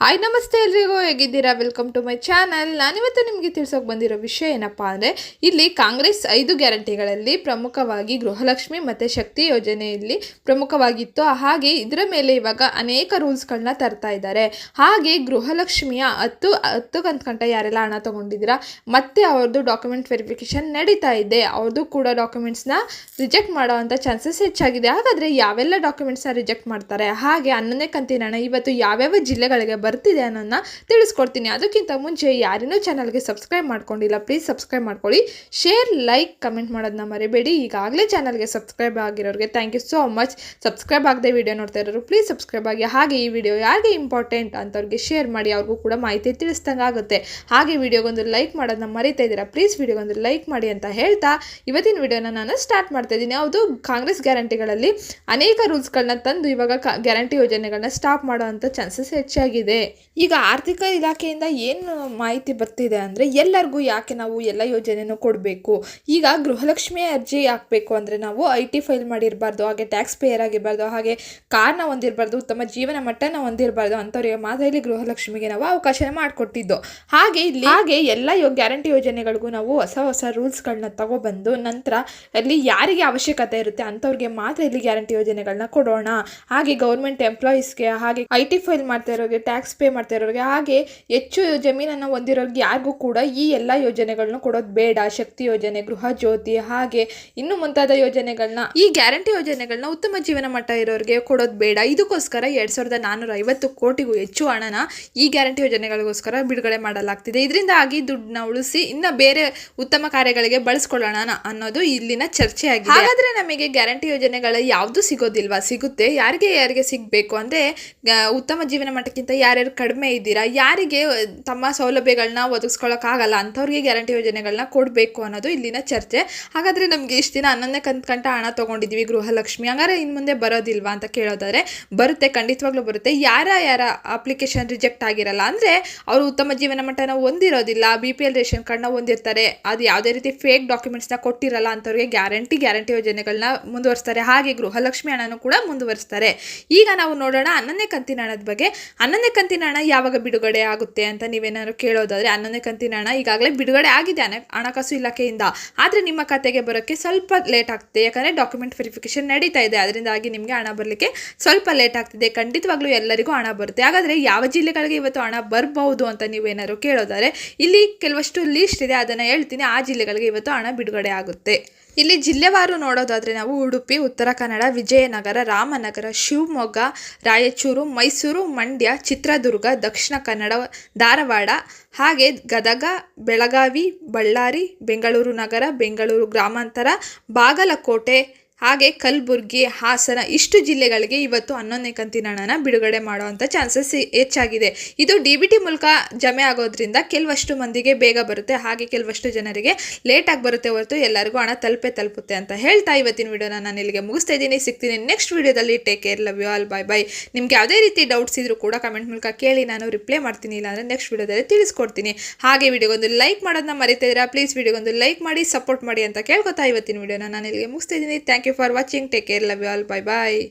Hi ನಮಸ್ತೆ ಎಲ್ರಿಗೂ, ಹೇಗಿದ್ದೀರಾ? ವೆಲ್ಕಮ್ ಟು ಮೈ ಚಾನಲ್ ನಾನಿವತ್ತು ನಿಮಗೆ ತಿಳಿಸೋಕೆ ಬಂದಿರೋ ವಿಷಯ ಏನಪ್ಪ ಅಂದರೆ, ಇಲ್ಲಿ ಕಾಂಗ್ರೆಸ್ ಐದು ಗ್ಯಾರಂಟಿಗಳಲ್ಲಿ ಪ್ರಮುಖವಾಗಿ ಗೃಹಲಕ್ಷ್ಮಿ ಮತ್ತು ಶಕ್ತಿ ಯೋಜನೆಯಲ್ಲಿ ಪ್ರಮುಖವಾಗಿತ್ತು. ಹಾಗೆ ಇದರ ಮೇಲೆ ಇವಾಗ ಅನೇಕ ರೂಲ್ಸ್ಗಳನ್ನ ತರ್ತಾ ಇದ್ದಾರೆ. ಹಾಗೆ ಗೃಹಲಕ್ಷ್ಮಿಯ ಹತ್ತು ಹತ್ತು ಕಂತ ಯಾರೆಲ್ಲ ಹಣ ತೊಗೊಂಡಿದ್ದೀರಾ, ಮತ್ತೆ ಅವ್ರದ್ದು ಡಾಕ್ಯುಮೆಂಟ್ ವೆರಿಫಿಕೇಷನ್ ನಡೀತಾ ಇದೆ. ಅವ್ರದ್ದು ಕೂಡ ಡಾಕ್ಯುಮೆಂಟ್ಸ್ನ ರಿಜೆಕ್ಟ್ ಮಾಡೋವಂಥ ಚಾನ್ಸಸ್ ಹೆಚ್ಚಾಗಿದೆ. ಹಾಗಾದರೆ ಯಾವೆಲ್ಲ ಡಾಕ್ಯುಮೆಂಟ್ಸ್ನ ರಿಜೆಕ್ಟ್ ಮಾಡ್ತಾರೆ? ಹಾಗೆ ಹನ್ನೊಂದನೇ ಕಂತಿನ ಹಣ ಇವತ್ತು ಯಾವ್ಯಾವ ಜಿಲ್ಲೆಗಳಿಗೆ ಬರ್ತಿದೆ ಅನ್ನೋದನ್ನ ತಿಳಿಸ್ಕೊಡ್ತೀನಿ. ಅದಕ್ಕಿಂತ ಮುಂಚೆ ಯಾರಿನೂ ಚಾನಲ್ಗೆ ಸಬ್ಸ್ಕ್ರೈಬ್ ಮಾಡ್ಕೊಂಡಿಲ್ಲ ಪ್ಲೀಸ್ ಸಬ್ಸ್ಕ್ರೈಬ್ ಮಾಡ್ಕೊಳ್ಳಿ. ಶೇರ್ ಲೈಕ್ ಕಮೆಂಟ್ ಮಾಡೋದನ್ನ ಮರಿಬೇಡಿ. ಈಗಾಗಲೇ ಚಾನಲ್ಗೆ subscribe ಆಗಿರೋರಿಗೆ thank you so much subscribe ಆಗದೆ ವಿಡಿಯೋ ನೋಡ್ತಾ ಇರೋರು ಪ್ಲೀಸ್ ಸಬ್ಸ್ಕ್ರೈಬ್ ಆಗಿ, ಹಾಗೆ ಈ ವಿಡಿಯೋ ಯಾರಿಗೆ ಇಂಪಾರ್ಟೆಂಟ್ ಅಂತವ್ರಿಗೆ ಶೇರ್ ಮಾಡಿ, ಅವ್ರಿಗೂ ಕೂಡ ಮಾಹಿತಿ ತಿಳಿಸ್ದಂಗೆ ಆಗುತ್ತೆ. ಹಾಗೆ ವಿಡಿಯೋಗೊಂದು ಲೈಕ್ ಮಾಡೋದನ್ನ ಮರಿತಾ ಇದ್ದೀರಾ ಪ್ಲೀಸ್ ವಿಡಿಯೋಗೊಂದು ಲೈಕ್ ಮಾಡಿ ಅಂತ ಹೇಳ್ತಾ ಇವತ್ತಿನ ವಿಡಿಯೋನ ನಾನು ಸ್ಟಾರ್ಟ್ ಮಾಡ್ತಾ ಇದ್ದೀನಿ. ಯಾವುದು ಕಾಂಗ್ರೆಸ್ ಗ್ಯಾರಂಟಿಗಳಲ್ಲಿ ಅನೇಕ ರೂಲ್ಸ್ಗಳನ್ನ ತಂದು ಇವಾಗ ಗ್ಯಾರಂಟಿ ಯೋಜನೆಗಳನ್ನ ಸ್ಟಾಪ್ ಮಾಡುವಂಥ ಚಾನ್ಸಸ್ ಹೆಚ್ಚಾಗಿದೆ. ಈಗ ಆರ್ಥಿಕ ಇಲಾಖೆಯಿಂದ ಏನು ಮಾಹಿತಿ ಬರ್ತಿದೆ ಅಂದರೆ ಎಲ್ಲರಿಗೂ ಯಾಕೆ ನಾವು ಎಲ್ಲ ಯೋಜನೆಯೂ ಕೊಡಬೇಕು? ಈಗ ಗೃಹಲಕ್ಷ್ಮಿ ಅರ್ಜಿ ಹಾಕಬೇಕು ಅಂದರೆ ನಾವು ಐ ಟಿ ಫೈಲ್ ಮಾಡಿರಬಾರ್ದು, ಹಾಗೆ ಟ್ಯಾಕ್ಸ್ ಪೇಯರ್ ಆಗಿರಬಾರ್ದು, ಹಾಗೆ ಕಾರ್ನ ಹೊಂದಿರಬಾರ್ದು, ಉತ್ತಮ ಜೀವನ ಮಟ್ಟನ ಹೊಂದಿರಬಾರ್ದು ಅಂಥವ್ರಿಗೆ ಮಾತ್ರ ಇಲ್ಲಿ ಗೃಹಲಕ್ಷ್ಮಿಗೆ ನಾವು ಅವಕಾಶ ಮಾಡಿಕೊಟ್ಟಿದ್ದು. ಹಾಗೆ ಇಲ್ಲಿ ಹಾಗೆ ಎಲ್ಲ ಯೋ, ಗ್ಯಾರಂಟಿ ಯೋಜನೆಗಳಿಗೂ ನಾವು ಹೊಸ ಹೊಸ ರೂಲ್ಸ್ಗಳನ್ನ ತಗೊಬಂದು ನಂತರ ಅಲ್ಲಿ ಯಾರಿಗೆ ಅವಶ್ಯಕತೆ ಇರುತ್ತೆ ಅಂಥವ್ರಿಗೆ ಮಾತ್ರ ಇಲ್ಲಿ ಗ್ಯಾರಂಟಿ ಯೋಜನೆಗಳನ್ನ ಕೊಡೋಣ. ಹಾಗೆ ಗೌರ್ಮೆಂಟ್ ಎಂಪ್ಲಾಯೀಸ್ಗೆ ಹಾಗೆ ಐ ಟಿ ಫೈಲ್ ಮಾಡ್ತಾ ಇರೋರಿಗೆ ಟ್ಯಾಕ್ಸ್ ಪೇ ಮಾಡ್ತಾ ಇರೋರಿಗೆ. ಹಾಗೆ ಹೆಚ್ಚು ಜಮೀನನ್ನು ಹೊಂದಿರೋರಿಗೆ ಯಾರಿಗೂ ಕೂಡ ಈ ಎಲ್ಲ ಯೋಜನೆಗಳನ್ನ ಕೊಡೋದು ಬೇಡ. ಶಕ್ತಿ ಯೋಜನೆ, ಗೃಹ ಜ್ಯೋತಿ, ಹಾಗೆ ಇನ್ನು ಮುಂತಾದ ಯೋಜನೆಗಳನ್ನ ಈ ಗ್ಯಾರಂಟಿ ಯೋಜನೆಗಳನ್ನ ಉತ್ತಮ ಜೀವನ ಮಟ್ಟ ಇರೋರಿಗೆ ಕೊಡೋದು ಬೇಡ. ಇದಕ್ಕೋಸ್ಕರ ಎರಡು ಸಾವಿರದ ನಾನ್ನೂರ ಐವತ್ತು ಕೋಟಿಗೂ ಹೆಚ್ಚು ಹಣನ ಈ ಗ್ಯಾರಂಟಿ ಯೋಜನೆಗಳಿಗೋಸ್ಕರ ಬಿಡುಗಡೆ ಮಾಡಲಾಗ್ತಿದೆ. ಇದರಿಂದಾಗಿ ದುಡ್ಡನ್ನ ಉಳಿಸಿ ಇನ್ನ ಬೇರೆ ಉತ್ತಮ ಕಾರ್ಯಗಳಿಗೆ ಬಳಸ್ಕೊಳ್ಳೋಣ ಅನ್ನೋದು ಇಲ್ಲಿನ ಚರ್ಚೆ ಆಗಿದೆ ಹಾಗಾದ್ರೆ ನಮಗೆ ಗ್ಯಾರಂಟಿ ಯೋಜನೆಗಳ ಯಾವುದು ಸಿಗೋದಿಲ್ವಾ? ಸಿಗುತ್ತೆ. ಯಾರಿಗೆ ಯಾರಿಗೆ ಸಿಗಬೇಕು? ಅಂದ್ರೆ ಉತ್ತಮ ಜೀವನ ಮಟ್ಟಕ್ಕಿಂತ ಯಾರ್ಯಾರು ಕಡಿಮೆ ಇದ್ದೀರಾ, ಯಾರಿಗೆ ತಮ್ಮ ಸೌಲಭ್ಯಗಳನ್ನ ಒದಗಿಸ್ಕೊಳ್ಳೋಕ್ಕಾಗಲ್ಲ ಅಂಥವ್ರಿಗೆ ಗ್ಯಾರಂಟಿ ಯೋಜನೆಗಳನ್ನ ಕೊಡಬೇಕು ಅನ್ನೋದು ಇಲ್ಲಿನ ಚರ್ಚೆ. ಹಾಗಾದರೆ ನಮಗೆ ಇಷ್ಟು ದಿನ ಹನ್ನೊಂದನೇ ಕಂತ ಹಣ ತೊಗೊಂಡಿದ್ವಿ ಗೃಹಲಕ್ಷ್ಮಿ. ಹಂಗಾರೆ ಇನ್ನು ಮುಂದೆ ಬರೋದಿಲ್ವಾ ಅಂತ ಕೇಳೋದಾದ್ರೆ, ಬರುತ್ತೆ, ಖಂಡಿತವಾಗ್ಲೂ ಬರುತ್ತೆ. ಯಾರ ಯಾರ ಅಪ್ಲಿಕೇಶನ್ ರಿಜೆಕ್ಟ್ ಆಗಿರಲ್ಲ, ಅಂದರೆ ಅವರು ಉತ್ತಮ ಜೀವನ ಮಟ್ಟನ ಹೊಂದಿರೋದಿಲ್ಲ ಬಿ ಪಿ ಎಲ್ ರೇಷನ್ ಕಾರ್ಡ್ನ ಹೊಂದಿರ್ತಾರೆ, ಅದು ಯಾವುದೇ ರೀತಿ ಫೇಕ್ ಡಾಕ್ಯುಮೆಂಟ್ಸ್ನ ಕೊಟ್ಟಿರಲ್ಲ ಅಂಥವ್ರಿಗೆ ಗ್ಯಾರಂಟಿ ಗ್ಯಾರಂಟಿ ಯೋಜನೆಗಳನ್ನ ಮುಂದುವರಿಸ್ತಾರೆ. ಹಾಗೆ ಗೃಹಲಕ್ಷ್ಮಿ ಹಣನೂ ಕೂಡ ಮುಂದುವರಿಸ್ತಾರೆ. ಈಗ ನಾವು ನೋಡೋಣ ಹನ್ನೊಂದನೇ ಕಂತಿನ ಹಣದ ಬಗ್ಗೆ. ಹನ್ನೊಂದನೇ ಕಂತಿನ ಹಣ ಯಾವಾಗ ಬಿಡುಗಡೆ ಆಗುತ್ತೆ ಅಂತ ನೀವೇನಾದ್ರು ಕೇಳೋದಾದ್ರೆ ಹನ್ನೊಂದನೇ ಕಂತಿನ ಹಣ ಈಗಾಗಲೇ ಬಿಡುಗಡೆ ಆಗಿದೆ ಹಣ ಹಣಕಾಸು ಇಲಾಖೆಯಿಂದ. ಆದರೆ ನಿಮ್ಮ ಖಾತೆಗೆ ಬರೋಕ್ಕೆ ಸ್ವಲ್ಪ ಲೇಟ್ ಆಗ್ತದೆ. ಯಾಕಂದರೆ ಡಾಕ್ಯುಮೆಂಟ್ ವೆರಿಫಿಕೇಶನ್ ನಡೀತಾ ಇದೆ. ಅದರಿಂದಾಗಿ ನಿಮಗೆ ಹಣ ಬರಲಿಕ್ಕೆ ಸ್ವಲ್ಪ ಲೇಟ್ ಆಗ್ತಿದೆ. ಖಂಡಿತವಾಗ್ಲೂ ಎಲ್ಲರಿಗೂ ಹಣ ಬರುತ್ತೆ. ಹಾಗಾದರೆ ಯಾವ ಜಿಲ್ಲೆಗಳಿಗೆ ಇವತ್ತು ಹಣ ಬರಬಹುದು ಅಂತ ನೀವೇನಾದ್ರು ಕೇಳೋದಾದರೆ ಇಲ್ಲಿ ಕೆಲವಷ್ಟು ಲೀಸ್ಟ್ ಇದೆ. ಅದನ್ನು ಹೇಳ್ತೀನಿ. ಆ ಜಿಲ್ಲೆಗಳಿಗೆ ಇವತ್ತು ಹಣ ಬಿಡುಗಡೆ ಆಗುತ್ತೆ. ಇಲ್ಲಿ ಜಿಲ್ಲೆವಾರು ನೋಡೋದಾದರೆ ನಾವು ಉಡುಪಿ, ಉತ್ತರ ಕನ್ನಡ, ವಿಜಯನಗರ, ರಾಮನಗರ, ಶಿವಮೊಗ್ಗ, ರಾಯಚೂರು, ಮೈಸೂರು, ಮಂಡ್ಯ, ಚಿತ್ರದುರ್ಗ, ದಕ್ಷಿಣ ಕನ್ನಡ, ಧಾರವಾಡ, ಹಾಗೆ ಗದಗ, ಬೆಳಗಾವಿ, ಬಳ್ಳಾರಿ, ಬೆಂಗಳೂರು ನಗರ, ಬೆಂಗಳೂರು ಗ್ರಾಮಾಂತರ, ಬಾಗಲಕೋಟೆ ಹಾಗೆ ಕಲಬುರ್ಗಿ, ಹಾಸನ ಇಷ್ಟು ಜಿಲ್ಲೆಗಳಿಗೆ ಇವತ್ತು ಹನ್ನೊಂದನೇ ಕಂತಿನ ಹಣನ ಬಿಡುಗಡೆ ಮಾಡುವಂಥ ಚಾನ್ಸಸ್ ಹೆಚ್ಚಾಗಿದೆ. ಇದು ಡಿ ಬಿ ಟಿ ಮೂಲಕ ಜಮೆ ಆಗೋದ್ರಿಂದ ಕೆಲವಷ್ಟು ಮಂದಿಗೆ ಬೇಗ ಬರುತ್ತೆ, ಹಾಗೆ ಕೆಲವಷ್ಟು ಜನರಿಗೆ ಲೇಟಾಗಿ ಬರುತ್ತೆ ಹೊರತು ಎಲ್ಲರಿಗೂ ಹಣ ತಲುಪೆ ತಲುಪುತ್ತೆ ಅಂತ ಹೇಳ್ತಾ ಇವತ್ತಿನ ವಿಡಿಯೋನ ನಾನು ಇಲ್ಲಿಗೆ ಮುಗಿಸ್ತಾ ಇದ್ದೀನಿ. ಸಿಗ್ತೀನಿ ನೆಕ್ಸ್ಟ್ ವಿಡಿಯೋದಲ್ಲಿ. Take care love you all bye bye ನಿಮ್ಗೆ ಯಾವುದೇ ರೀತಿ ಡೌಟ್ಸ್ ಇದ್ರೂ ಕೂಡ ಕಮೆಂಟ್ ಮೂಲಕ ಕೇಳಿ ನಾನು ರಿಪ್ಲೈ ಮಾಡ್ತೀನಿ, ಇಲ್ಲಾಂದರೆ ನೆಕ್ಸ್ಟ್ ವಿಡಿಯೋದಲ್ಲಿ ತಿಳಿಸ್ಕೊಡ್ತೀನಿ. ಹಾಗೆ ವಿಡಿಯೋಗೊಂದು ಲೈಕ್ ಮಾಡೋದನ್ನ ಮರಿತಾ ಇದ್ದೀರಾ ಪ್ಲೀಸ್ ವಿಡಿಯೋಗೊಂದು ಲೈಕ್ ಮಾಡಿ ಸಪೋರ್ಟ್ ಮಾಡಿ ಅಂತ ಕೇಳ್ಕೊತಾ ಇವತ್ತಿನ ವಿಡಿಯೋನ ನಾನು ಇಲ್ಲಿಗೆ ಮುಗಿಸ್ತಾ ಇದ್ದೀನಿ. Thank you you for watching. Take care. Love you all. Bye bye.